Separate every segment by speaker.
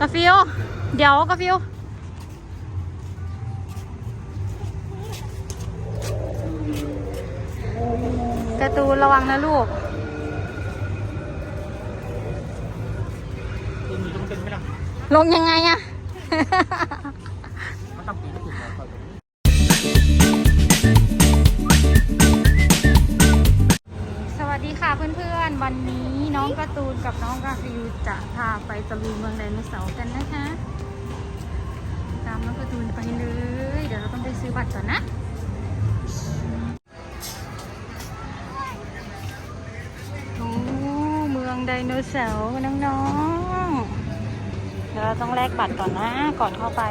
Speaker 1: กาฟิว เดี๋ยวกาฟิวการ์ตูนระวังนะลูก
Speaker 2: ตัวนี้ต้องเป็นไหมล่ะ
Speaker 1: ลงยังไงอะ
Speaker 2: มันต้องปีน
Speaker 1: องการ์ตูนกับน้องกาฟิวจะพาไปตะลุยเมืองไดโนเสาร์กันนะคะ ตามน้องการ์ตูนไปเลย เดี๋ยวเราต้องไปซื้อบัตรก่อนนะโอ้เมืองไดโนเสาร์น้องๆ เดี๋ยวเราต้องแลกบัตรก่อนนะ ก่อนเข้าไป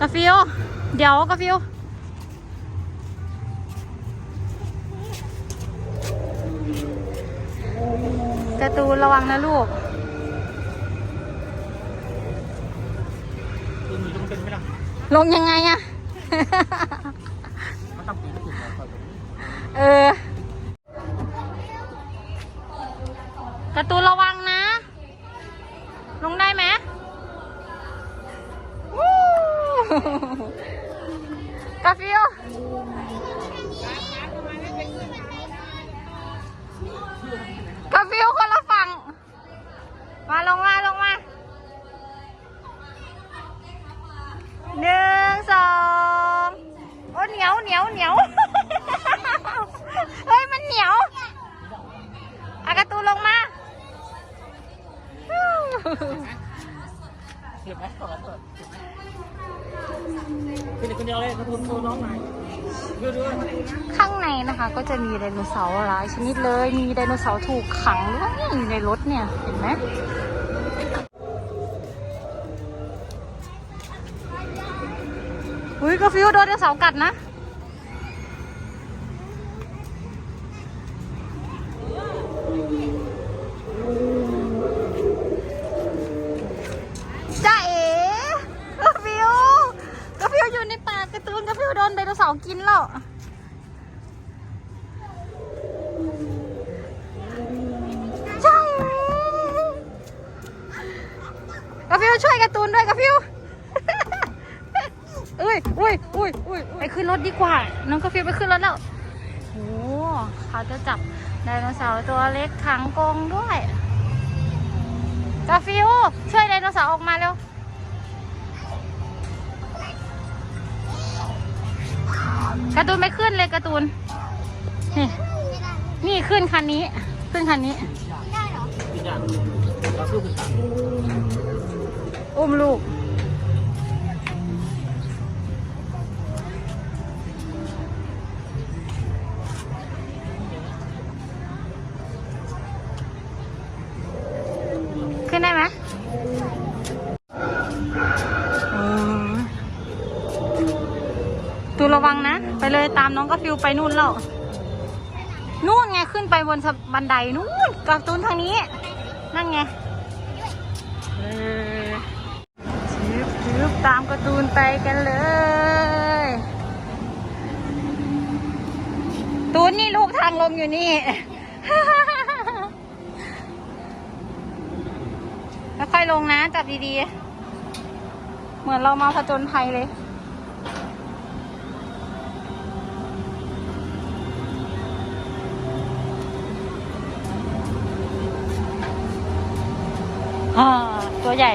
Speaker 1: กาฟิวเดี๋ยวกาฟิว การ์ตูนระวังนะลูก
Speaker 2: ตัวนี้ต้องเป็นไหมล่ะ
Speaker 1: ลงยังไงอะ
Speaker 2: มันต้องปีนไม่ถึงแล้วก็
Speaker 1: เออการ์ตูนระวังนะ ลงได้ไหมวู้กาฟิวก ข้างในนะคะก็จะมีไดโนเสาร์หลายชนิดเลย มีไดโนเสาร์ถูกขังด้วยอยู่ในรถเนี่ย เห็นไหมอุ้ยกาฟิวโดนไดโนเสาร์กัดนะ จ้าเอ๋กาฟิวกาฟิวอยู่ในป่าการ์ตูนกาฟิวโดนไดโน เสาร์กินแล้วใช่ไหมกาฟิวช่วยการ์ตูนด้วยกาฟิวเอ้ยอุ้ยอุ้ยอุ้ยไปขึ้นรถดีกว่า น้องกาฟิวไปขึ้นรถแล้วโอ้เขาจะจับไดโนเสาร์ตัวเล็กขังกรงด้วยกาฟิวช่วยไดโนเสาร์ออกมาเร็ว การ์ตูนไม่ขึ้นเลยการ์ตูน นี่ นี่ขึ้นคันนี้ ขึ้นคันนี้
Speaker 2: อีกอย่างเราสู้เป็นต่าง
Speaker 1: อุ้มลูก ขึ้นได้ไหมามน้องกาฟิวไปนู่นแล้ว นู่นไงขึ้นไปบนบันไดนู่นการ์ตูนทางนี้ นั่นไงเออชืบชืบตามการ์ตูนไปกันเลย ตูนนี่ลูกทางลงอยู่นี่ แล้วค่อยลงนะ จับดีๆ เหมือนเรามาผจญภัยเลย อ่าตัวใหญ่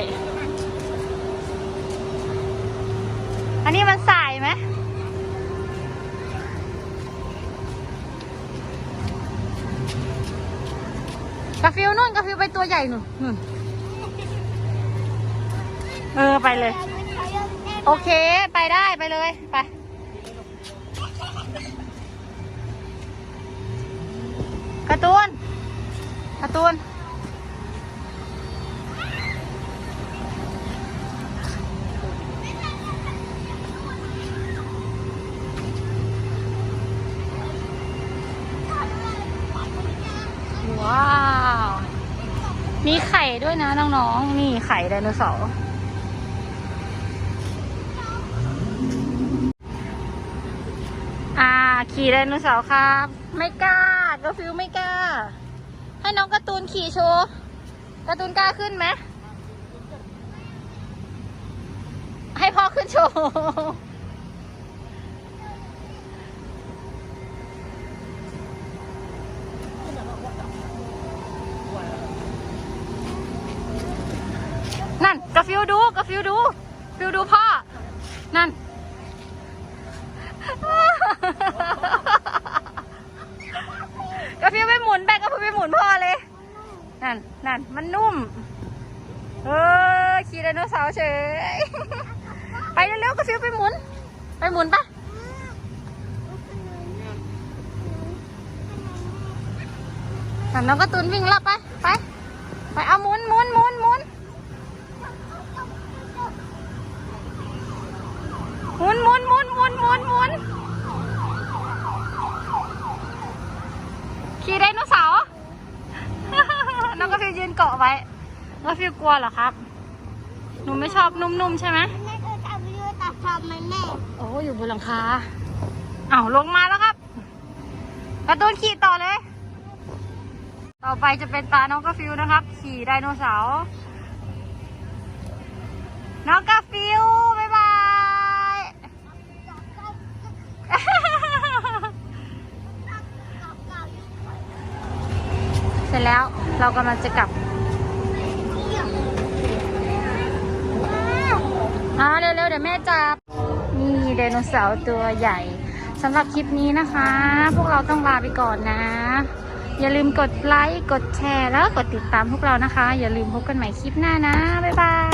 Speaker 1: อันนี้มันสายไหมกาฟิวนู่นกาฟิวไปตัวใหญ่หนูนู่นเออไปเลย โอเคไปได้ไปเลยไปการ์ตูนการ์ตูน มีไข่ด้วยนะน้องๆ นี่ไข่ไดโนเสาร์อ่าขี่ไดโนเสาร์ครับ ไม่กล้าก็ฟิวไม่กล้า ให้น้องการ์ตูนขี่โชว์การ์ตูนกล้าขึ้นไหมให้พ่อขึ้นโชว์ นั่นกา ฟิวดูกาฟิวดูฟิวดูพ่อ นั่นกาฟิวไปหมุนแบกกาฟิวไปหมุนพ่อเลย นั่นนั่นมันนุ่ม เออขี่ไดโนเสาร์เฉย ไปเร็วๆกาฟิวไปหมุน ไปหมุนปะน้องการ์ตูนวิ่งรอบไป ไป ไปเอาหมุนหมุนหมุนหมุน หมุนหมุนห มุนหมุนหมุนหมุนขี่ไดโนเสาร์ น้องกาฟิวยืนเกาะไว้น้องกาฟิวกลัวเหรอครับ หนูไม่ชอบนุ่มๆใช่ไหม
Speaker 3: แม่เธอจะเอาไปด้วยตัดทำไหมแม่
Speaker 1: โอ้อยู่บนหลังคาอ้าวลงมาแล้วครับการ์ตูนขี่ต่อเลย ต่อไปจะเป็นตาน้องกาฟิวนะครับ ขี่ไดโนเสาร์ น้องกาฟิวบ๊ายบาย เส ร็จแล้วเรากำลังจะกลับอ่าเร็วๆเดี๋ยวแม่จับ นี่ไดโนเสาร์ตัวใหญ่สำหรับคลิปนี้นะคะ พวกเราต้องลาไปก่อนนะ อย่าลืมกดไลค์ กดแชร์แล้วกดติดตามพวกเรานะคะ อย่าลืมพบกันใหม่คลิปหน้านะ บ๊ายบาย